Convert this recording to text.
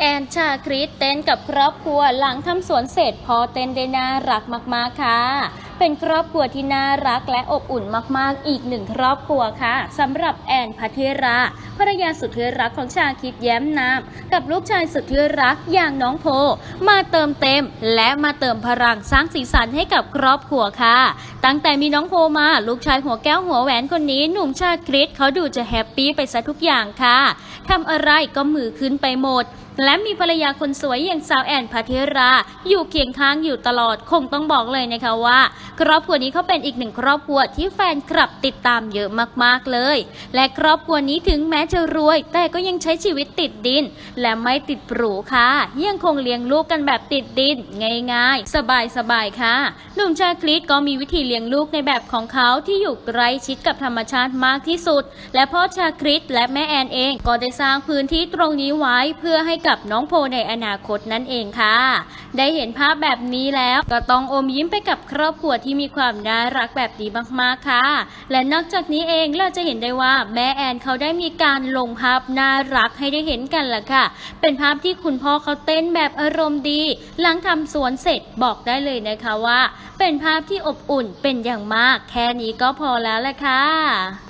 แอนชาคริสเต้นกับครอบครัวหลังทำสวนเสร็จพอเต้นได้น่ารักมากๆค่ะ เป็นครอบครัวที่น่ารักและอบอุ่นมากๆ อีกหนึ่งครอบครัวค่ะสำหรับแอนพัทธิราภรรยาสุดที่รักของชาคิดแย้มนามกับลูกชายสุดที่รักอย่างน้องโพ มาเติมเต็ม และมาเติมพลังสร้างสีสันให้กับครอบครัวค่ะ ตั้งแต่มีน้องโพมาลูกชายหัวแก้วหัวแหวนคนนี้หนุ่มชาคริสเขาดูจะแฮปปี้ไปซะทุกอย่างค่ะทำอะไรก็มือขึ้นไปหมด และมีภรรยาคนสวยอย่างสาวแอนพัทิรา อยู่เคียงข้างอยู่ตลอดคงต้องบอกเลยนะคะว่า ครอบครัวนี้เขาเป็นอีกหนึ่งครอบครัวที่แฟนคลับติดตามเยอะมากๆเลย และครอบครัวนี้ถึงแม้จะรวย แต่ก็ยังใช้ชีวิตติดดิน และไม่ติดหรูค่ะยังคงเลี้ยงลูกกันแบบติดดิน ง่าย ๆ สบายๆค่ะหนุ่มชาคลิสก็มีวิธีเลี้ยงลูกในแบบของเขาที่อยู่ใกล้ชิดกับธรรมชาติมากที่สุด และพ่อชาคริสและแม่แอนเองก็ได้สร้างพื้นที่ตรงนี้ไว้เพื่อให้กับน้องโพในอนาคตนั่นเองค่ะ ได้เห็นภาพแบบนี้แล้วก็ต้องอมยิ้มไปกับครอบครัวที่มีความน่ารักแบบนี้มากๆค่ะ และนอกจากนี้เองเราจะเห็นได้ว่าแม่แอนเขาได้มีการลงภาพน่ารักให้ได้เห็นกันละค่ะ เป็นภาพที่คุณพ่อเขาเต้นแบบอารมณ์ดี หลังทำสวนเสร็จบอกได้เลยนะคะว่า เป็นภาพที่อบอุ่นเป็นอย่างมาก แค่นี้ก็พอแล้วแหละค่ะ